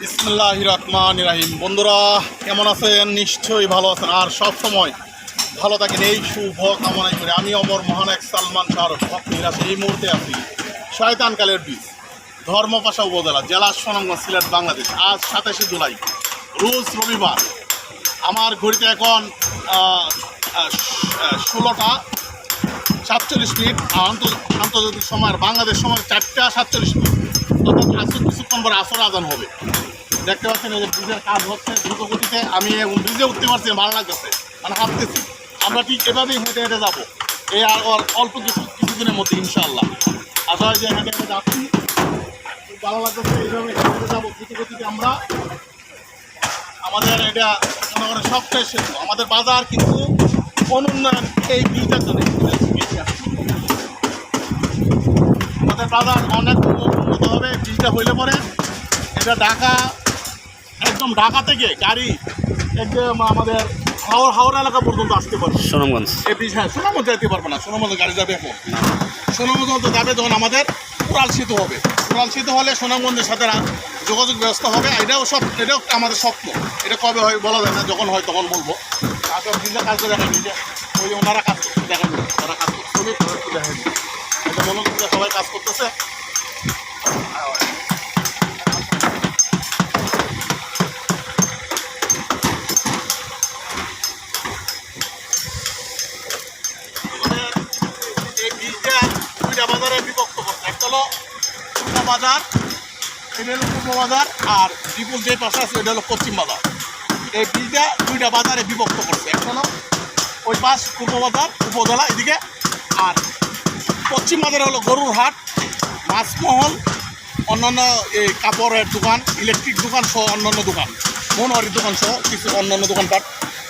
বিসমুল্লাহ রহমান রাহিম। বন্ধুরা, কেমন আছেন? নিশ্চয়ই ভালো আছেন। আর সব সময় ভালো থাকেন। এই শুভ কামনাই করে আমি অমর মহান এক সালমান শাহরুখ ভক্তির আছে এই মুহূর্তে আছি শয়তানকালের বীজ, ধর্মপাশা উপজেলা, জেলা সোনামগঞ্জ, সিলেট, বাংলাদেশ। আজ সাতাশে জুলাই, রোজ রবিবার। আমার ঘড়িতে এখন ষোলোটা সাতচল্লিশ মিনিট, আর আন্ত- আন্তর্জাতিক সময়, আর বাংলাদেশ সময় চারটা সাতচল্লিশ মিনিট। অর্থাৎ আসর কিছুক্ষণ পরে আসর আজান হবে। দেখতে পাচ্ছেন এই যে ব্রিজের কাজ হচ্ছে দ্রুত গতিতে আমি ব্রিজে উঠতে পারছি ভালো লাগতেছে। মানে হাঁটতেছি আমরা ঠিক এভাবেই হেঁটে হেঁটে যাব। এই আর অল্প কিছু কিছুদিনের মধ্যে, ইনশাআল্লাহ। আশা হয় যে হেঁটে হেঁটে যাচ্ছি। ভালো লাগতেছে, এইভাবে হেঁটে যাব। দ্রুত গতিতে আমরা আমাদের এটা মনে করেন সবটাই শেষ। আমাদের বাজার কিন্তু অনুন্নয়ন এই ব্রিজটার জন্য আমাদের বাজার অনেক উন্নত হবে ব্রিজটা হইলে পরে। এটা ঢাকা একদম ঢাকা থেকে গাড়ি একদম আমাদের হাওড় হাওড়া এলাকা পর্যন্ত আসতে পারবে সুনামগঞ্জ। এই ব্রিজ হ্যাঁ সোনামঞ্জ যেতে পারবে না সোনামঞ্জ গাড়ি যাবে এখন। সোনামঞ্জ তো যাবে যখন আমাদের সেতু হবে। সেতু হলে সোনামগঞ্জের সাথে যোগাযোগ ব্যবস্থা হবে এটাও সব এটাও আমাদের স্বপ্ন। এটা কবে হয় বলা যায় না যখন হয় তখন বলব। তারপর নিজে কাজ করে দেখা নিজে ওই ওনারা কাজ দেখা ওরা কাজ দেখা এটা মনে হচ্ছে সবাই কাজ করতেছে। বাজারে বিভক্ত করছে। একটা হলো পূর্ব বাজার, এটা আর বিপুল যে পাশে আছে হলো পশ্চিম এই বীজটা দুইটা বাজারে বিভক্ত করছে। একটা হলো ওই পাশ পূর্ব বাজার, উপজেলা, এদিকে, আর পশ্চিম বাজারে হলো গরুর হাট মাছমহল অন্যান্য এই কাপড়ের দোকান ইলেকট্রিক দোকান সহ অন্যান্য দোকান মনোহারির দোকান সহ কিছু অন্যান্য দোকানপাট।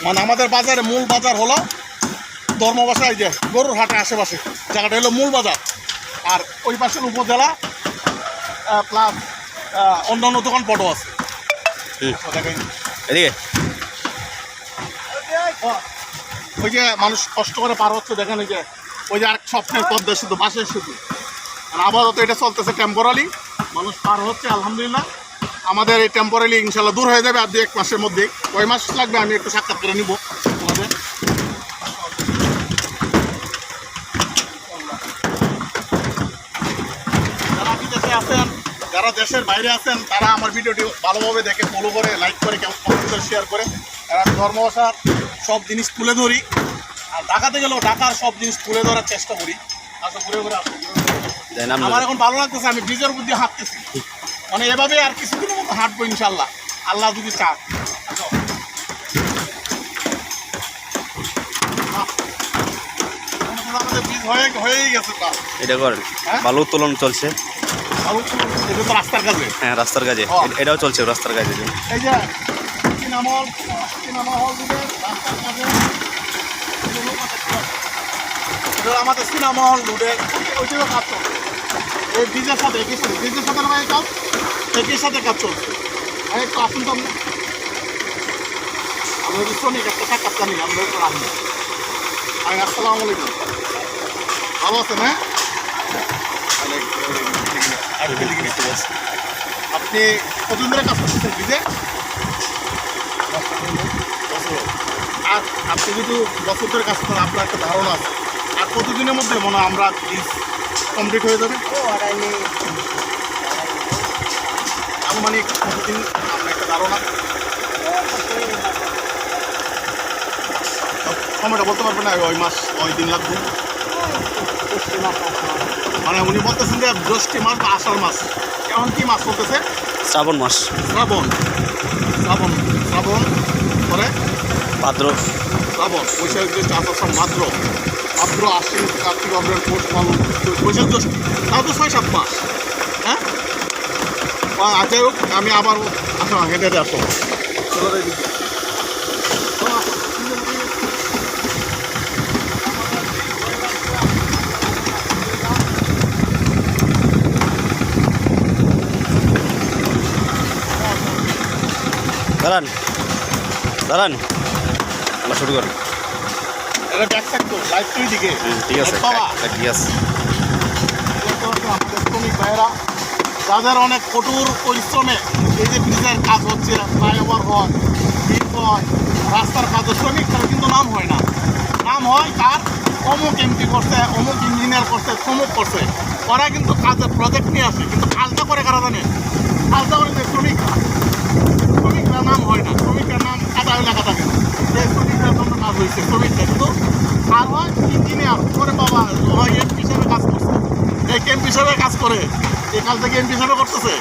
মানে আমাদের বাজারে মূল বাজার হলো ধর্মবাসায় যে গরুর হাটের আশেপাশে জায়গাটা হলো মূল বাজার। আর ওই পাশের উপজেলা প্লাস অন্যান্য দোকান পটও আছে। এদিকে। ওই যে মানুষ কষ্ট করে পার হচ্ছে দেখেন ওই যে ওই যে আরেক স্বপ্নের পদ্মা শুধু বাসের শুধু আর আপাতত এটা চলতেছে টেম্পোরালি মানুষ পার হচ্ছে, আলহামদুলিল্লাহ। আমাদের এই টেম্পোরালি ইনশাল্লাহ দূর হয়ে যাবে, আর দু এক মাসের মধ্যে। কয় মাস লাগবে, আমি একটু সাক্ষাৎ করে নিব। যারা বিদেশে আছেন, যারা দেশের বাইরে আছেন, তারা আমার ভিডিওটি ভালোভাবে দেখে ফলো করে লাইক করে, কেমন শেয়ার করে। আর আমি ধর্মভাষার সব জিনিস তুলে ধরি। আর ঢাকাতে গেলেও ঢাকার সব জিনিস তুলে ধরার চেষ্টা করি। ঘুরে ঘুরে আসো, ঘুরে ঘুরে আসো। যাই নাম আমার এখন ভালো লাগতেছে আমি উপর দিয়ে হাঁটতেছি। মানে এভাবে আর কিছুদিনের মতো হাঁটবো ইনশাল্লাহ আল্লাহ যদি চান এটা করেন হ্যাঁ? বালু উত্তোলন চলছে। রাস্তার কাছে হ্যাঁ রাস্তার কাজে। হ্যাঁ। এটাও চলছে রাস্তার কাজে। এই যে আমাদের সিনেমা হল রোডের ওইটিও কাজ চলছে। এই ব্রিজের সাথে একই সাথে। ব্রিজের সাথে ভাই কাজ? একই সাথে কাজ চলছে। ভাই একটু আসুন তো। আমি হচ্ছে শ্রমিক একটা সাক্ষাৎ জানি, আমরা রাখি ভাই আসসালামু আলাইকুম। ভালো আছেন হ্যাঁ? আপনি কতদিন ধরে কাজ করতেছেন ব্রিজে আর আপনি কিন্তু বছর ধরে কাজ করেন আপনার একটা ধারণা আছে আর কতদিনের মধ্যে মনে হয় আমরা কমপ্লিট হয়ে যাবে? আনুমানিক কতদিন আপনার একটা ধারণা? সময়টা বলতে পারবেন না ওই মাস ওই দিন লাগবে। মানে উনি বলতেছেন যে জ্যৈষ্ঠী মাস বা আষাঢ় মাস। এখন কি মাস বলতেছে? শ্রাবণ মাস। শ্রাবণ। শ্রাবণ বৈশাখ জ্যৈষ্ঠ আষাঢ় ভাদ্র ভাদ্র আশ্বিন কার্তিক অগ্রহণ পৌষ পালন বৈশাখ জ্যৈষ্ঠ তাও তো ছয় সাত মাস। হ্যাঁ? যাই হোক আমি আবার আসো হেঁটে হেঁটে আসো। চলো রে দিদি। চলো, আসো। দাঁড়ান। দাঁড়ান। আমরা শুরু করেন ঠিক আছে ঠিক আছে? শ্রমিক ভাইয়েরা তাদের অনেক কঠোর পরিশ্রমে এই যে ব্রিজের কাজ হচ্ছে ফ্লাইওভার হয় ব্রিজ হয় রাস্তার কাজ হয় শ্রমিকদের কিন্তু নাম হয় না। নাম হয় কার অমুক এমপি করছে অমুক ইঞ্জিনিয়ার করছে তমুক করছে। ওরা কিন্তু কাজের প্রজেক্ট নিয়ে আসে কিন্তু কাজটা করে কারা জানে? কাজটা করে যে শ্রমিকরা নাম হয় না শ্রমিকরা নাম কাটা হইলে কাটা গেল যে শ্রমিকরা জন্য কাজ হয়েছে। শ্রমিকরা কিন্তু আর হয় ইঞ্জিনিয়ার করে বাবা হয় এমপি হিসাবে কাজ করছে। এই এমপি হিসাবে কাজ করে। এই কাজ থেকে এমপি হিসাবে করতেছে।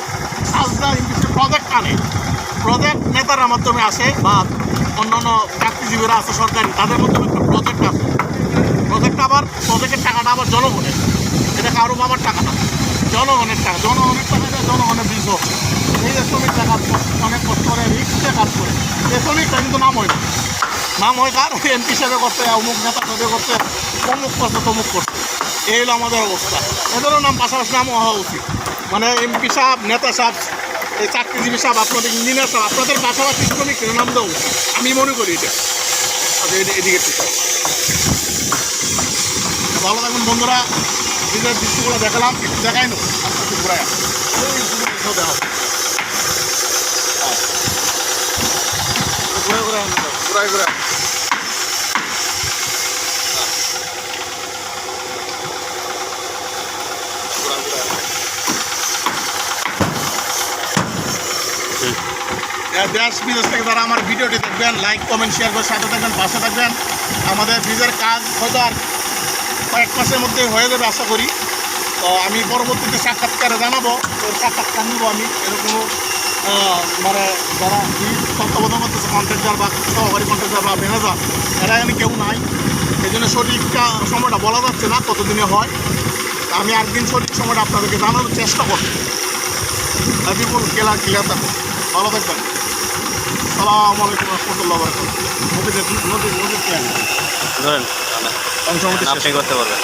কাজটা এমপি হিসেবে প্রজেক্ট আনে। প্রজেক্ট নেতার মাধ্যমে আসে বা অন্যান্য চাকরিজীবীরা আছে সরকারি, তাদের মাধ্যমে একটা প্রজেক্ট আসে। প্রজেক্ট আবার প্রজেক্টের টাকাটা আবার জনগণের। এটা কারও বাবার টাকা না। জনগণের টাকা। জনগণের টাকা এটা জনগণের বীজ এই যে শ্রমিকরা কাজ করে, অনেক কষ্ট করে, রিক্সে কাজ করে। এই শ্রমিকটা কিন্তু নাম হয় না। নাম হয় কার? এমপি হিসেবে করতে, অমুক নেতা সাথে করতে, অমুক করছে তমুক করছে এই হলো আমাদের অবস্থা। এদেরও নাম পাশাপাশি নাম হওয়া উচিত। মানে এমপি সাহেব, নেতা সাহেব, এই চাকরিজীবী সাহেব, আপনাদের ইঞ্জিনিয়ার সাহেব, আপনাদের পাশাপাশি শ্রমিকের নাম দেওয়া উচিত। আমি মনে করি এটা। আচ্ছা এদি- এদিকে ভালো থাকুন বন্ধুরা। নিজের দৃশ্যগুলো দেখালাম দেখাই নো ঘুরায় ওই দৃশ্য দেখাও হ্যাঁ। ঘুরে ঘুরে আনো যাও, ঘুরায় ঘুরায় ঘুরায় ঘুরায় এ- দেশ বিদেশ থেকে যারা আমার ভিডিওটি দেখবেন লাইক কমেন্ট শেয়ার করে সাথে থাকবেন পাশে থাকবেন। আমাদের ব্রিজের কাজ হয়তো আর কয়েক মাসের মধ্যে হয়ে যাবে আশা করি। তো আমি পরবর্তীতে সাক্ষাৎকারে জানাব ওর সাক্ষাৎকার নিব আমি এরকম মানে যারা তত্ত্বাবধান করতেছে কন্ট্রাক্টার বা সহকারী কন্ট্রাক্টার বা ম্যানেজার এরা এখানে কেউ নাই। এই জন্য সঠিকটা সময়টা বলা যাচ্ছে না কতদিনে হয়। আমি একদিন সঠিক সময়টা আপনাদেরকে জানানোর চেষ্টা করব। বিপুল কেলা ক্লিয়ার থাকুন ভালো থাকবেন। সালাম আলাইকুম রহমতুল্লাহ বরকাত নদীতে নদী নদীতে ধরেন অংশ আপনি করতে পারবেন।